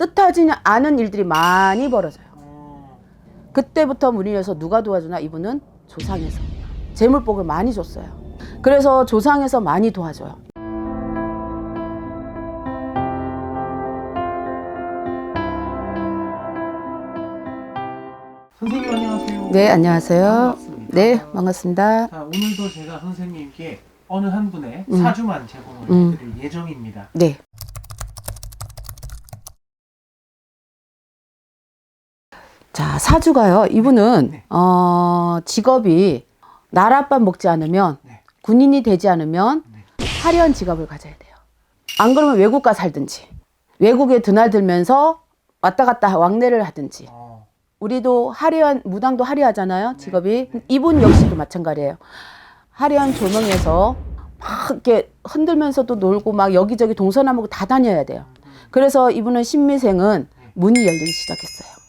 뜻하지 않은 일들이 많이 벌어져요. 어, 그때부터 문의해서 누가 도와주나 이분은 조상에서 재물복을 많이 줬어요. 그래서 조상에서 많이 도와줘요. 선생님 안녕하세요. 네, 안녕하세요. 반갑습니다. 네, 반갑습니다. 자, 오늘도 제가 선생님께 어느 한 분의 음. 사주만 제공을 음. 해드릴 예정입니다. 네. 자, 사주가요. 이분은 네. 어, 직업이 나랏밥 먹지 않으면 네. 군인이 되지 않으면 네. 화려한 직업을 가져야 돼요. 안 그러면 외국 가 살든지 외국에 드나들면서 왔다 갔다 왕래를 하든지 어, 우리도 화려한 무당도 화려하잖아요 직업이 네. 이분 역시도 마찬가지예요 화려한 조명에서 막 이렇게 흔들면서도 놀고 막 여기저기 동서남북 다 다녀야 돼요 그래서 이분은 신미생은 문이 열리기 시작했어요 어,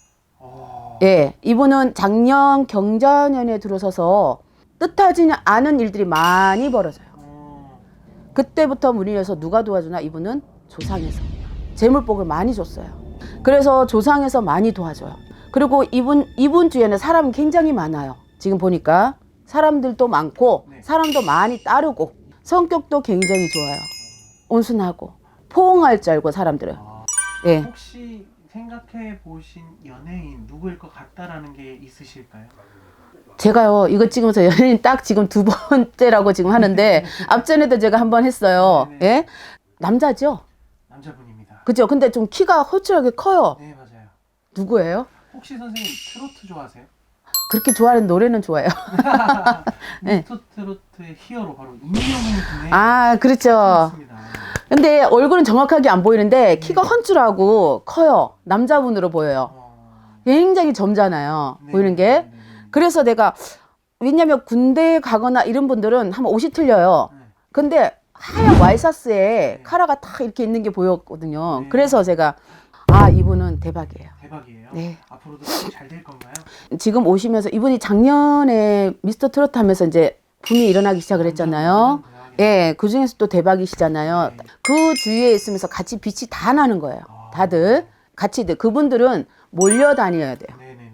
예 이분은 작년 경자년에 들어서서 뜻하지 않은 일들이 많이 벌어져요 어, 그때부터 문의해서 누가 도와주나 이분은 조상에서 재물복을 많이 줬어요. 그래서 조상에서 많이 도와줘요. 그리고 이분 이분 주에는 사람이 굉장히 많아요. 지금 보니까 사람들도 많고 네. 사람도 많이 따르고 성격도 굉장히 좋아요. 온순하고 포옹할 줄 알고 사람들은 어. 예 혹시 생각해 보신 연예인 누구일 것 같다라는 게 있으실까요? 제가요 이거 찍으면서 연예인 딱 지금 두 번째라고 지금 하는데 앞전에도 제가 한 번 했어요. 네네. 예 남자죠. 남자분입니다. 그죠? 근데 좀 키가 허술하게 커요. 네 맞아요. 누구예요? 혹시 선생님 트로트 좋아하세요? 그렇게 좋아하는 노래는 좋아요. 네. 미스터 트로트의 히어로 바로 임영웅 군의 아, 그렇죠. 맞습니다. 근데 얼굴은 정확하게 안 보이는데 키가 네. 헌칠하고 커요. 남자분으로 보여요. 어, 굉장히 점잖아요. 네, 보이는 게. 그래서 내가 왜냐면 군대에 가거나 이런 분들은 한번 옷이 틀려요. 네. 근데 하얀 와이셔츠에 네. 카라가 딱 이렇게 있는 게 보였거든요. 네. 그래서 제가 아, 이분은 대박이에요. 대박이에요. 네. 앞으로도 잘 될 건가요? 지금 오시면서 이분이 작년에 미스터 트로트 하면서 이제 붐이 일어나기 시작을 했잖아요. 예, 그 중에서 또 대박이시잖아요. 네. 그 주위에 있으면서 같이 빛이 다 나는 거예요. 아. 다들 같이 들 그분들은 몰려 다녀야 돼요. 네네네.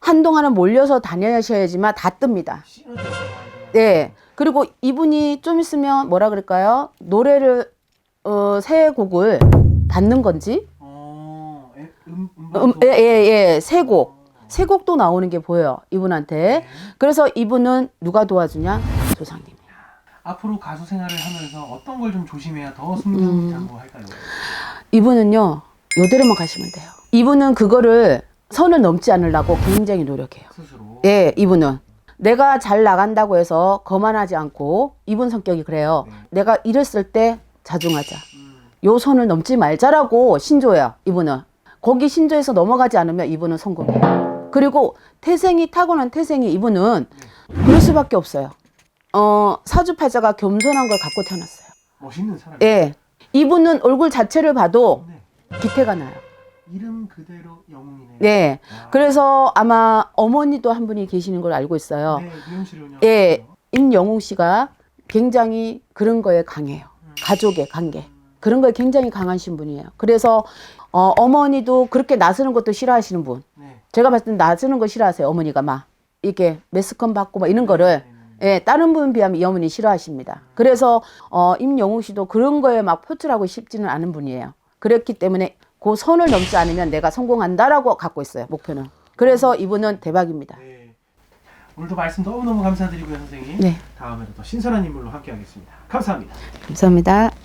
한동안은 몰려서 다녀야셔야지만 다 뜹니다. 네. 그리고 이분이 좀 있으면 뭐라 그럴까요? 노래를 어, 새 곡을 받는 건지 어, 에, 음, 음, 음, 예, 예, 예, 새 곡. 새 곡도 나오는 게 보여요. 이분한테. 네. 그래서 이분은 누가 도와주냐? 조상님. 앞으로 가수 생활을 하면서 어떤 걸 좀 조심해야 더 음. 승승장구 할까요? 이분은요. 요대로만 가시면 돼요. 이분은 그거를 선을 넘지 않으려고 굉장히 노력해요. 스스로. 예, 이분은 내가 잘 나간다고 해서 거만하지 않고 이분 성격이 그래요. 네. 내가 이랬을 때 자중하자. 음, 요 선을 넘지 말자라고 신조예요. 이분은 거기 신조에서 넘어가지 않으면 이분은 성공해요. 그리고 태생이 타고난 태생이 이분은 그럴 수밖에 없어요. 어 사주팔자가 겸손한 걸 갖고 태어났어요. 멋있는 사람. 예, 이분은 얼굴 자체를 봐도 네. 기태가 나요. 이름 그대로 영웅이네요. 네, 아, 그래서 아마 어머니도 한 분이 계시는 걸 알고 있어요. 네, 미용실. 예, 임영웅 씨가 굉장히 그런 거에 강해요. 음. 가족의 관계. 그런 거에 굉장히 강하신 분이에요. 그래서 어, 어머니도 그렇게 나서는 것도 싫어하시는 분. 네. 제가 봤을 땐 나서는 거 싫어하세요. 어머니가 막 이렇게 매스컴 받고 막 이런 거를 네, 네, 네. 예, 다른 분 비하면 이 어머니 싫어하십니다. 그래서 어, 임영웅 씨도 그런 거에 막 표출하고 싶지는 않은 분이에요. 그랬기 때문에 그 선을 넘지 않으면 내가 성공한다라고 갖고 있어요. 목표는. 그래서 이분은 대박입니다. 네. 오늘도 말씀 너무너무 감사드리고요, 선생님. 네, 다음에도 더 신선한 인물로 함께하겠습니다. 감사합니다. 감사합니다.